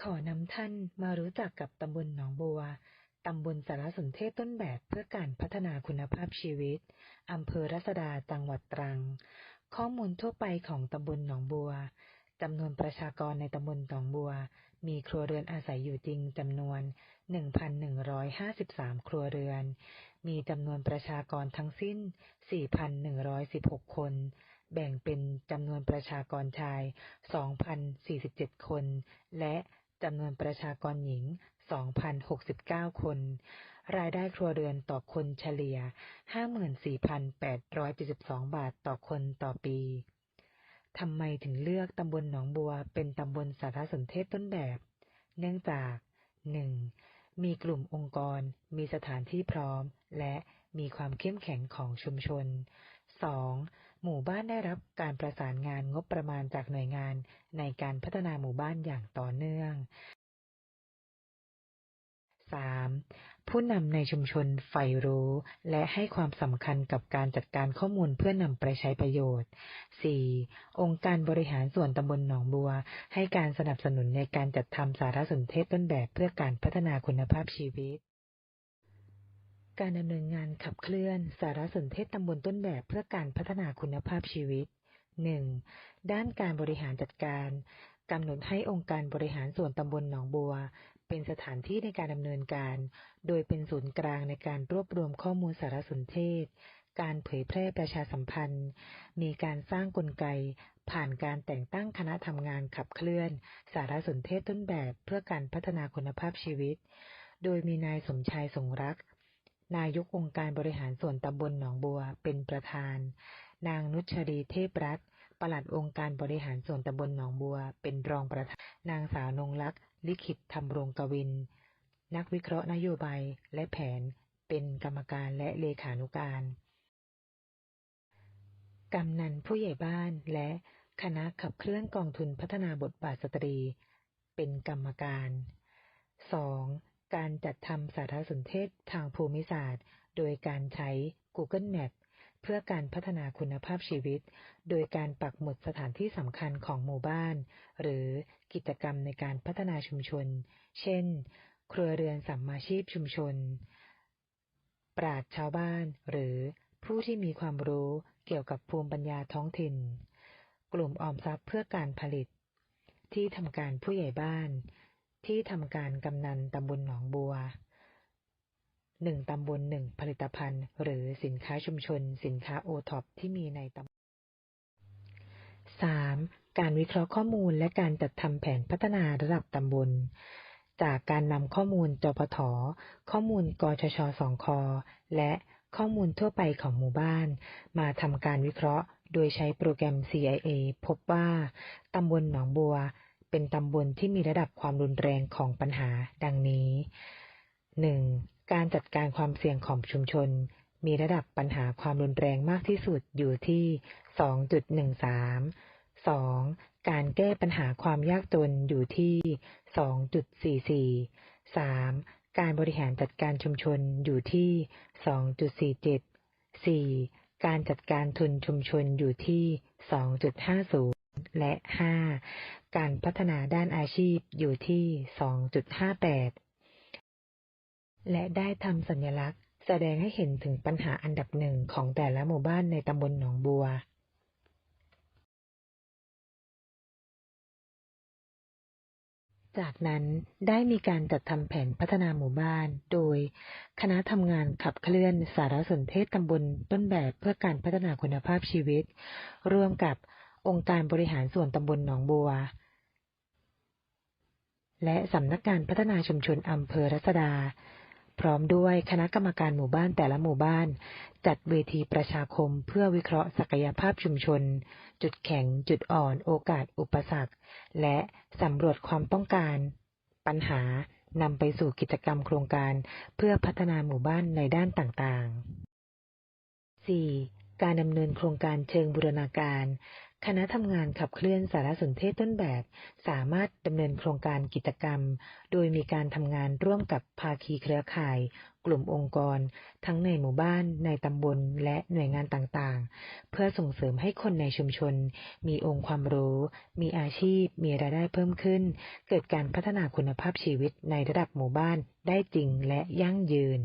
ขอนำท่านมารู้จักกับตำบลหนองบัว ตำบลสารสนเทศต้นแบบเพื่อการพัฒนาคุณภาพชีวิต อำเภอรัศดาจังหวัดตรัง ข้อมูลทั่วไปของตำบลหนองบัวจำนวนประชากรในตำบลหนองบัว มีครัวเรือนอาศัยอยู่จริงจำนวน 1,153 ครัวเรือน มีจำนวนประชากรทั้งสิ้น 4,116 คน แบ่งเป็นจำนวนประชากรชาย 2,047 คน และจำนวนประชากรหญิง 2,069 คน รายได้ครัวเรือนต่อคนเฉลี่ย 54,872 บาทต่อคนต่อปีทำไมถึงเลือกตำบลหนองบัวเป็นตำบลสารสนเทศต้นแบบ เนื่องจาก 1. มีกลุ่มองค์กร มีสถานที่พร้อม และมีความเข้มแข็งของชุมชน 2. หมู่บ้านได้รับการประสานงานงบประมาณจากหน่วยงานในการพัฒนาหมู่บ้านอย่างต่อเนื่อง 3. ผู้นำในชุมชนใฝ่รู้ และให้ความสำคัญกับการจัดการข้อมูลเพื่อนำไปใช้ประโยชน์ 4. องค์การบริหารส่วนตำบลหนองบัว ให้การสนับสนุนในการจัดทำสารสนเทศต้นแบบเพื่อการพัฒนาคุณภาพชีวิต การดำเนินงานขับเคลื่อน สารสนเทศตำบลต้นแบบเพื่อการพัฒนาคุณภาพชีวิต 1. ด้านการบริหารจัดการกำหนดให้องค์การบริหารส่วนตำบลหนองบัว เป็นสถานที่ในการดำเนินการ โดยเป็นศูนย์กลางในการรวบรวมข้อมูลสารสนเทศ การเผยแพร่ประชาสัมพันธ์ มีการสร้างกลไก ผ่านการแต่งตั้งคณะทำงานขับเคลื่อน สารสนเทศต้นแบบเพื่อการพัฒนาคุณภาพชีวิต โดยมีนายสมชายสงรัก นายกองค์การบริหารส่วนตำบลหนองบัวเป็นประธาน นางนุชรีเทพรัตน์ปลัดองค์การบริหารส่วนตำบลหนองบัว เป็นรองประธาน นางสาวนงลักษณ์ลิขิตธรรมรงกวิน นักวิเคราะห์นโยบายและแผน เป็นกรรมการและเลขานุการ กำนันผู้ใหญ่บ้านและคณะขับเคลื่อนกองทุนพัฒนาบทบาทสตรี เป็นกรรมการ 2. การจัดทำสารสนเทศทางภูมิศาสตร์ โดยการใช้ Google Map เพื่อการพัฒนาคุณภาพชีวิต โดยการปักหมุดสถานที่สำคัญของหมู่บ้าน หรือกิจกรรมในการพัฒนาชุมชน เช่น ครัวเรือนสัมมาชีพชุมชน ปราชชาวบ้าน หรือผู้ที่มีความรู้เกี่ยวกับภูมิปัญญาท้องถิ่น กลุ่มออมทรัพย์เพื่อการผลิต ที่ทำการผู้ใหญ่บ้าน ที่ทำการกำนันตำบลหนองบัวหนึ่งตำบลหนึ่งผลิตภัณฑ์ หรือสินค้าชุมชน สินค้าโอท็อปที่มีในตำบล 3. การวิเคราะห์ข้อมูลและการจัดทำแผนพัฒนาระดับตำบล จากการนำข้อมูลจปทข้อมูลกชชสองคและข้อมูลทั่วไปของหมู่บ้าน มาทำการวิเคราะห์ โดยใช้โปรแกรม CIA พบว่าตำบลหนองบัว เป็นตำบลที่มีระดับความรุนแรงของปัญหา ดังนี้ 1. การจัดการความเสี่ยงของชุมชน มีระดับปัญหาความรุนแรงมากที่สุดอยู่ที่ 2.13 2. การแก้ปัญหาความยากจนอยู่ที่ 2.44 3. การบริหารจัดการชุมชนอยู่ที่ 2.47 4. การจัดการทุนชุมชนอยู่ที่ 2.50 และ 5. การพัฒนาด้านอาชีพอยู่ที่ 2.58 และได้ทำสัญลักษณ์ แสดงให้เห็นถึงปัญหาอันดับหนึ่งของแต่ละหมู่บ้านในตำบลหนองบัวจากนั้นได้มีการจัดทำแผนพัฒนาหมู่บ้าน โดยคณะทำงานขับเคลื่อนสารสนเทศตำบลต้นแบบเพื่อการพัฒนาคุณภาพชีวิต ร่วมกับ องค์การบริหารส่วนตำบลหนองบัว และสำนักงานพัฒนาชุมชนอำเภอรัศดา พร้อมด้วยคณะกรรมการหมู่บ้านแต่ละหมู่บ้าน จัดเวทีประชาคมเพื่อวิเคราะห์ศักยภาพชุมชน จุดแข็ง จุดอ่อน โอกาส อุปสรรค และสำรวจความต้องการ ปัญหานำไปสู่กิจกรรมโครงการเพื่อพัฒนาหมู่บ้านในด้านต่างๆ 4. การดำเนินโครงการเชิงบูรณาการ คณะทำงานขับเคลื่อนสารสนเทศต้นแบบ สามารถดำเนินโครงการกิจกรรม โดยมีการทำงานร่วมกับภาคีเครือข่าย กลุ่มองค์กร ทั้งในหมู่บ้าน ในตำบล และหน่วยงานต่างๆ เพื่อส่งเสริมให้คนในชุมชน มีองค์ความรู้ มีอาชีพ มีรายได้เพิ่มขึ้น เกิดการพัฒนาคุณภาพชีวิตในระดับหมู่บ้านได้จริงและยั่งยืน